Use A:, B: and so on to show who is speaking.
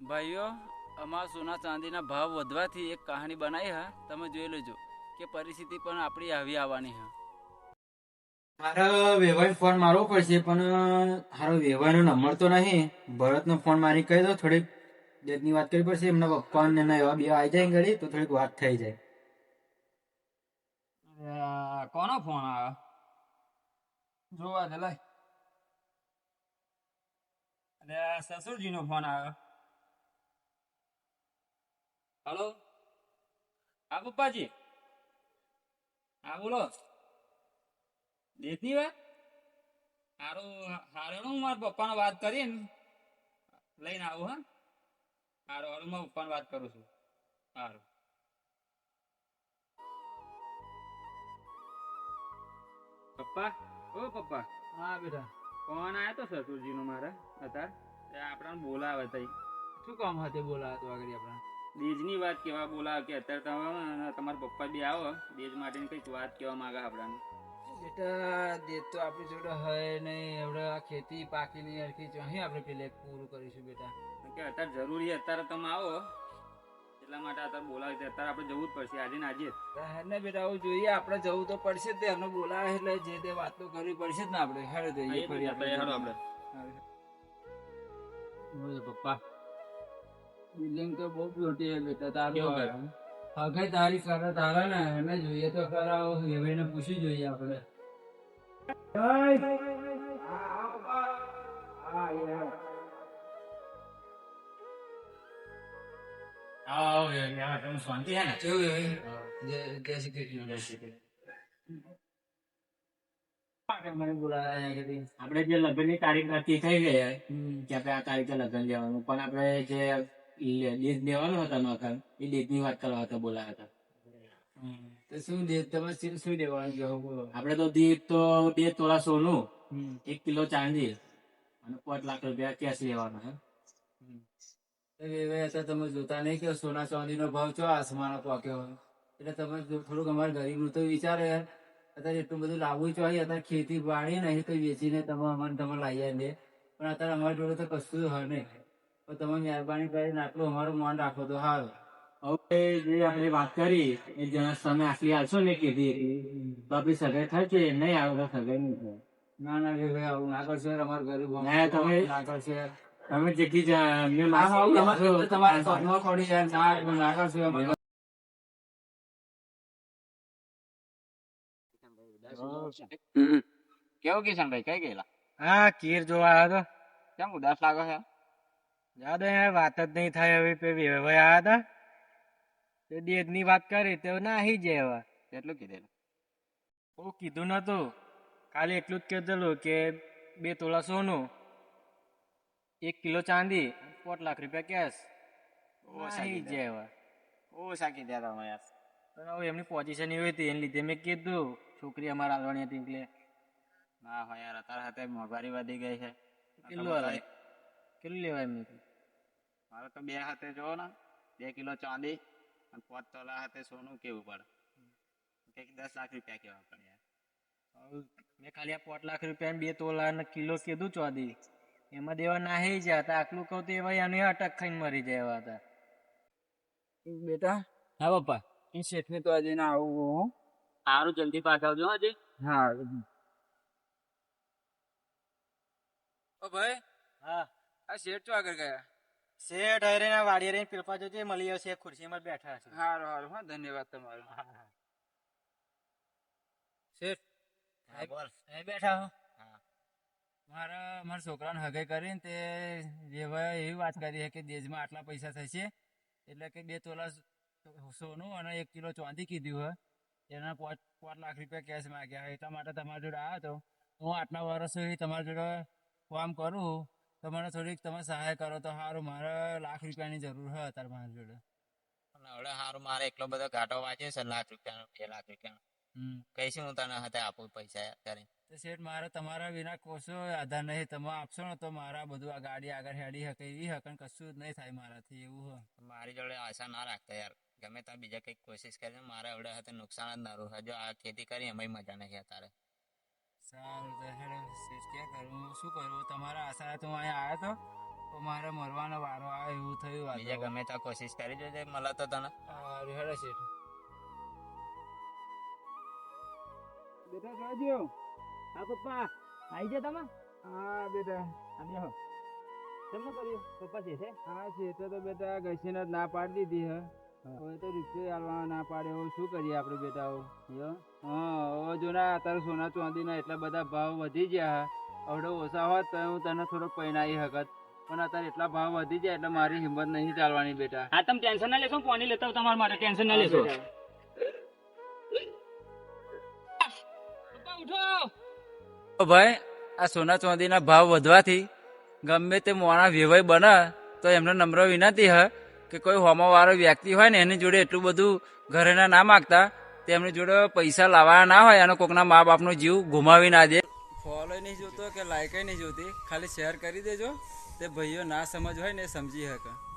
A: ભાઈઓ અમારા સોના ચાંદીના ભાવ વધવાથી એક કહાની બનાવી હા તમે જોઈ લેજો કે પરિસ્થિતિ પણ આપણી આવી આવવાની હા.
B: મારે વ્યવહાર ફોન મારવો પડશે પણ હારો વ્યવહારનો નંબર તો નહીં. ભરતનો ફોન મારી કહી દો થોડીક ડેટની વાત કરવી પડશે. એમના પપ્પા ને એના એવા બે આવી જાય ઘડી તો થોડીક વાત થઈ જાય.
A: કોનો ફોન આવે જોવા દે લાય. અરે સસુરજીનો ફોન આવ્યો. હલો? હા પપ્પાજી. હા બોલો. દેશની વાત? સારું હારું હું મારા પપ્પાને વાત કરીને લઈને આવું હા? સારું હારું મારા પપ્પાને વાત કરું છું. સારું પપ્પા ઓ પપ્પા.
B: હા બેટા.
A: ફોન આવ્યો તો સસુરજી નો મારા અત્યારે તે બોલાવે તઈ.
B: શું કામ હતું બોલાવે તો આગળ આપણે?
A: દેજની વાત કેવા બોલાવે કે અત્યારે તમે અને તમારા પપ્પા બી આવો. દેજ માટેની કંઈક વાત કેવા માંગે આપણાને?
B: બેટા દેજ તો આપણી જોડે હોય નહીં. આપણે આ ખેતી પાકી ની હરખી અહીં આપણે પેલે પૂરું કરીશું બેટા.
A: કે અત્યારે જરૂરી અત્યારે તમે આવો. એટલા માટે અત્યારે બોલાવે છે. અત્યારે આપણે જવું જ પડશે આજે ને આજે.
B: ને બેટા આવું જોઈએ. આપણે જવું તો પડશે જ તે. એમને બોલાવે એટલે જે તે વાત તો કરવી પડશે જ ને આપણે. હેડો જઈએ ફરી આપણે
A: હેડો આપણે.
B: પપ્પા. બિલ્ડિંગ તો બહુ મોટી છે બેટા તારું
A: કેવું
B: હવે. તારી સાથે તારા ને એને જોઈએ તો ખરા એને પૂછી જોઈએ આપણે.
A: શાંતિ હે ને?
B: કેવું જય- શ્રી કૃષ્ણ. મને બોલાયા અહીંયા
C: આપણે જે લગ્નની તારીખ નક્કી થઈ ગઈ કે આપણે આ તારીખે લગ્ન લેવાનું પણ આપણે જે ડેટ દેવાનો હતો નોકર એ ડેટની વાત કરવા હતા બોલાયા હતા
B: તો શું દે તમે શું શું દેવાનું કહો
C: આપણે તો દીપ તો બે તોલા સોનું. એક કિલો ચાંદી અને પાંચ લાખ રૂપિયા કેશ લેવાના હે
B: તો તમે જોતા નહીં કે સોના ચાંદીનો ભાવ છો આસમાનો પાક્યો એટલે તમે થોડુંક અમારે ગરીબનું તો વિચારે યાર અત્યારે એટલું બધું લાવવું જોઈએ અત્યારે ખેતી વાળી નહીં તો વેચીને તમે અમારે તમે લાવી દે પણ અત્યારે અમારી જોડે તો કશું હોય નહીં તો તમે મહેરબાની કરીને આટલું અમારું માન રાખો તો હાલ.
C: હવે જે આપણે વાત કરી એ જણા તમે આટલી આવશો ને કીધી તો આપણી સગાઈ થશે છે? નહીં આવે તો સગાઈ નહીં થાય.
B: ના ના ભાઈ આવું ના કરશો અમારું ગરીબ
C: ના, તમે-
B: ના કરશો
C: તમે જેટલી
B: તમારે તમારે પગમાં ખોડી યાર ના ના કરશો
A: કેવું કિશનભાઈ કઈ ગયેલા?
D: હા કીર જોવા આવ્યો
A: કેમ ઉદાસ લાગો છે?
D: તો યાદ યાર વાત જ નહીં થાય હવે પે વેવાઈ આવ્યા હતા તે દેદની વાત કરી તો નાહી જાય હવે.
A: એટલું કીધેલું.
D: ઓ કીધું નતું. ખાલી એટલું જ કીધેલું કે બે તોલા સોનું એક કિલો ચાંદી પોટ લાખ રૂપિયા કેશ. નાહી જાય હવે.
A: ઓછા દે તમે યાર.
D: પણ હવે એમની પોઝિશન એવી હતી એને લીધે મેં કીધું છોકરી અમારા આલવાની હતી એટલે.
A: ના હોય યાર અત્યારે હાથે મોંઘવારી વધી ગઈ છે.
D: કેટલું લેવાય એમને?
A: મારે તો બે હાથે જોવો ને બે કિલો ચાંદી અને પાંચ તોલા હાથે સોનું કેવું પડે? કંઈક દસ લાખ રૂપિયા કેવા પડે યાર.
D: મેં ખાલી આ પોત લાખ રૂપિયા બે તોલા ને કિલો કીધું ચોદી. એમાં દેવા નાહી ગયા હતા. આટલું કહું તો એવા એને અટક ખાઈને મરી જાય એવા હતા.
B: બેટા?
D: હા પપ્પા.
B: એ શેઠને તો આજે ના આવું હું.
A: સારું જલ્દી પાછા આવજો હજી.
B: હા. ઓ ભાઈ.
D: હા.
B: આ શેઠ તો આગળ ગયા?
D: શેઠ હરે ના વાડીએ રહીને પીલપા જોજે મળી આવશે ખુરશીમાં બેઠા છે
B: હારું હારું હા ધન્યવાદ તમારો. શેઠ અહીં બેઠા હો. મારા મારા છોકરાને હગાઈ કરીને તે વ્યવહાર એવી વાત કરી છે કે દેશમાં આટલા પૈસા થશે. એટલે કે બે તોલા સોનું અને એક કિલો ચાંદી કીધું હોય એના પાંચ પાંચ લાખ રૂપિયા કેશ માંગ્યા એટલા માટે તમારા જોડે આવ્યો હતો. હું આટલા વર્ષોથી તમારા જોડે કામ કરું તો મને થોડીક તમે સહાય કરો તો સારું મારે લાખ રૂપિયાની જરૂર હોય અત્યારે મારી જોડે.
E: હવે સારું મારે એટલો બધો ઘાટો વાંચે છે લાખ રૂપિયાનો બે લાખ રૂપિયાનો.
B: હમ.
E: કઈશું હું તને હાથે આપું પૈસા કરી
B: તો શેઠ મારે તમારા વિના કોશો આધાર નહીં. તમે આપશો ને તો મારા બધું આ ગાડી આગળ હેડી હકે એવી હકન કશું જ નહીં થાય મારાથી એવું હોય.
E: મારી જોડે આશા ના રાખતા યાર. ગમે ત્યાં બીજા કંઈક કોશિશ કરીને મારે હવે હાથે નુકસાન જ ના રહું. જો આ ખેતી કરી એમાં મજા નહીં અત્યારે
B: હેડો ક્યાં કરું? શું કરું? તમારા આશા તો અહીંયા આવ્યો તો તો મારે મરવાનો વારો આવે એવું થયું
C: બીજા ગમે ત્યાં કોશિશ કરી દેજે મળે તો તને.
A: હારું, છે.
B: બેટા જોજો
A: હા પપ્પા. આવી ગયા તમે?
B: હા બેટા.
A: આ બેહો. કેમ કર્યું? પપ્પા છે
B: હા છે તો તો બેટા ઘસીને ના પાડી દીધી હે. હવે તો રિક્ષે હાલવા ના પાડે હવે શું કરીએ આપણે બેટાઓ? હવે હા હવે જો ના અત્યારે સોના ચાંદીના એટલા બધા ભાવ વધી ગયા હે અવડે ઓછા હોત તો હું તને થોડોક પૈણાઈ હકત પણ અત્યારે એટલા ભાવ વધી જાય એટલે મારી હિંમત નહીં ચાલવાની બેટા.
A: હા તમે ટેન્શન ના લેશો પાણી લેતા તમારા માટે ટેન્શન ના લેશો. ભાઈ આ સોના ચાંદીના ભાવ વધવાથી ગમે તે મોણા વ્યવય બને તો એમને નમ્ર વિનંતી હે કે કોઈ હોમાવાળો વ્યક્તિ હોય ને, એની જોડે એટલું બધું ઘરેના ના માગતા, તેમની જોડે પૈસા લાવવાના ના હોય, અને કોકના મા બાપનો જીવ ગુમાવી ના દે. ફોલો નહીં જોતો કે લાયક નહીં જોતી, ખાલી શેર કરી દેજો, તે ભાઈઓ ના સમજ હોય ને સમજી શકે.